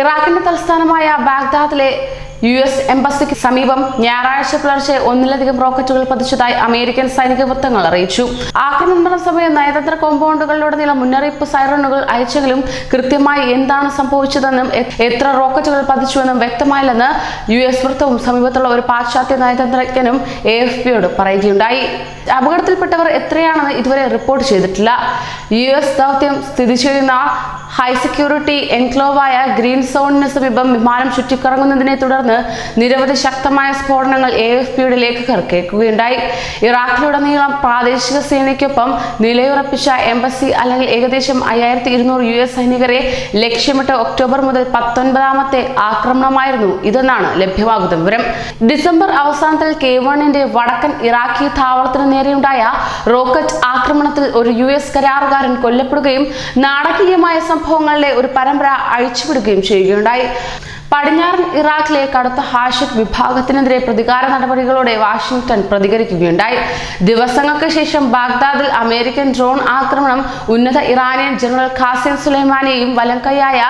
ഇറാഖിന്റെ തലസ്ഥാനമായ ബാഗ്ദാദിലെ U S എംബസിക്ക് സമീപം ഞായറാഴ്ച പുലർച്ചെ ഒന്നിലധികം റോക്കറ്റുകൾ പതിച്ചതായി അമേരിക്കൻ സൈനിക വൃത്തങ്ങൾ അറിയിച്ചു. ആക്രമണ സമയം നയതന്ത്ര കോമ്പൗണ്ടുകളിലുടനീളം മുന്നറിയിപ്പ് സൈറണുകൾ അയച്ചെങ്കിലും കൃത്യമായി എന്താണ് സംഭവിച്ചതെന്നും എത്ര റോക്കറ്റുകൾ പതിച്ചുവെന്നും വ്യക്തമായില്ലെന്ന് യു എസ് വൃത്തവും സമീപത്തുള്ള ഒരു പാശ്ചാത്യ നയതന്ത്രജ്ഞനും എ എഫ് പിയോട് പറയുകയുണ്ടായി. അപകടത്തിൽപ്പെട്ടവർ എത്രയാണെന്ന് ഇതുവരെ റിപ്പോർട്ട് ചെയ്തിട്ടില്ല. യു എസ് ദൗത്യം സ്ഥിതി ചെയ്യുന്ന ഹൈ സെക്യൂരിറ്റി എൻക്ലോവായ ഗ്രീൻ സോണിന് സമീപം വിമാനം ചുറ്റിക്കറങ്ങുന്നതിനെ തുടർന്ന് നിരവധി ശക്തമായ സ്ഫോടനങ്ങൾ എ എഫ് പിയുടെ ലേഖകർ ഇറാഖിലുടനീളം പ്രാദേശിക സേനയ്ക്കൊപ്പം നിലയുറപ്പിച്ച എംബസി അല്ലെങ്കിൽ ഏകദേശം അയ്യായിരത്തി ഇരുന്നൂറ് യു എസ് സൈനികരെ ലക്ഷ്യമിട്ട് ഒക്ടോബർ മുതൽ പത്തൊൻപതാമത്തെ ആക്രമണമായിരുന്നു ഇതെന്നാണ് ലഭ്യമാകുന്ന വിവരം. ഡിസംബർ അവസാനത്തിൽ കെ വണ്ണിന്റെ വടക്കൻ ഇറാഖി താവളത്തിന് നേരെയുണ്ടായ റോക്കറ്റ് ആക്രമണത്തിൽ ഒരു യു എസ് കരാറുകാരൻ കൊല്ലപ്പെടുകയും നാടകീയമായ സംഭവങ്ങളുടെ ഒരു പരമ്പര അഴിച്ചുവിടുകയും ചെയ്യുകയുണ്ടായി. പടിഞ്ഞാറൻ ഇറാഖിലെ കടുത്ത ഹാഷിഖ് വിഭാഗത്തിനെതിരെ പ്രതികാര നടപടികളോടെ വാഷിംഗ്ടൺ പ്രതികരിക്കുകയുണ്ടായി. ദിവസങ്ങൾക്ക് ശേഷം ബാഗ്ദാദിൽ അമേരിക്കൻ ഡ്രോൺ ആക്രമണം ഉന്നത ഇറാനിയൻ ജനറൽ ഖാസിം സുലൈമാനെയും വലങ്കയായ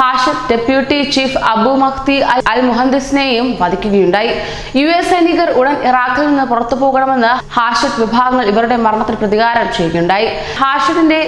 Hashd deputy chief Abu Mahdi al മുഹന്ദിസിനെയും വധിക്കുകയുണ്ടായി. യു എസ് സൈനികർ ഉടൻ ഇറാഖിൽ നിന്ന് പുറത്തു പോകണമെന്ന് ഹാഷിദ് വിഭാഗങ്ങൾ ഇവരുടെ മരണത്തിൽ പ്രതികാരം ചെയ്യുകയുണ്ടായി. ഹാഷിദിന്റെ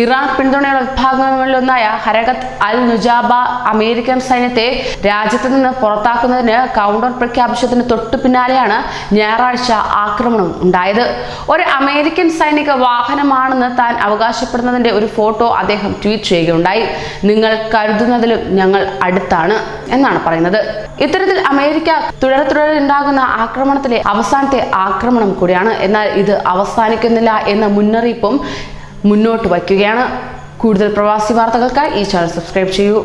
ഇറാൻ പിന്തുണയുള്ള വിഭാഗങ്ങളിലൊന്നായ ഹരകത്ത് അൽ നുജാബ അമേരിക്കൻ സൈന്യത്തെ രാജ്യത്ത് നിന്ന് പുറത്താക്കുന്നതിന് കൗണ്ടർ പ്രഖ്യാപിച്ചതിന് തൊട്ടു പിന്നാലെയാണ് ഞായറാഴ്ച ആക്രമണം ഉണ്ടായത്. ഒരു അമേരിക്കൻ സൈനിക വാഹനമാണെന്ന് താൻ അവകാശപ്പെടുന്നതിന്റെ ഒരു ഫോട്ടോ അദ്ദേഹം ട്വീറ്റ് ചെയ്യുകയുണ്ടായി. നിങ്ങൾ കരുതുന്നതിലും ഞങ്ങൾ അടുത്താണ് എന്നാണ് പറയുന്നത്. ഇത്തരത്തിൽ അമേരിക്ക തുടരെ തുടരെ ഉണ്ടാകുന്ന ആക്രമണത്തിലെ അവസാനത്തെ ആക്രമണം കൂടിയാണ്. എന്നാൽ ഇത് അവസാനിക്കുന്നില്ല എന്ന മുന്നറിയിപ്പും മുന്നോട്ട് വയ്ക്കുകയാണ്. കൂടുതൽ പ്രവാസി വാർത്തകൾക്കായി ഈ ചാനൽ സബ്സ്ക്രൈബ് ചെയ്യൂ.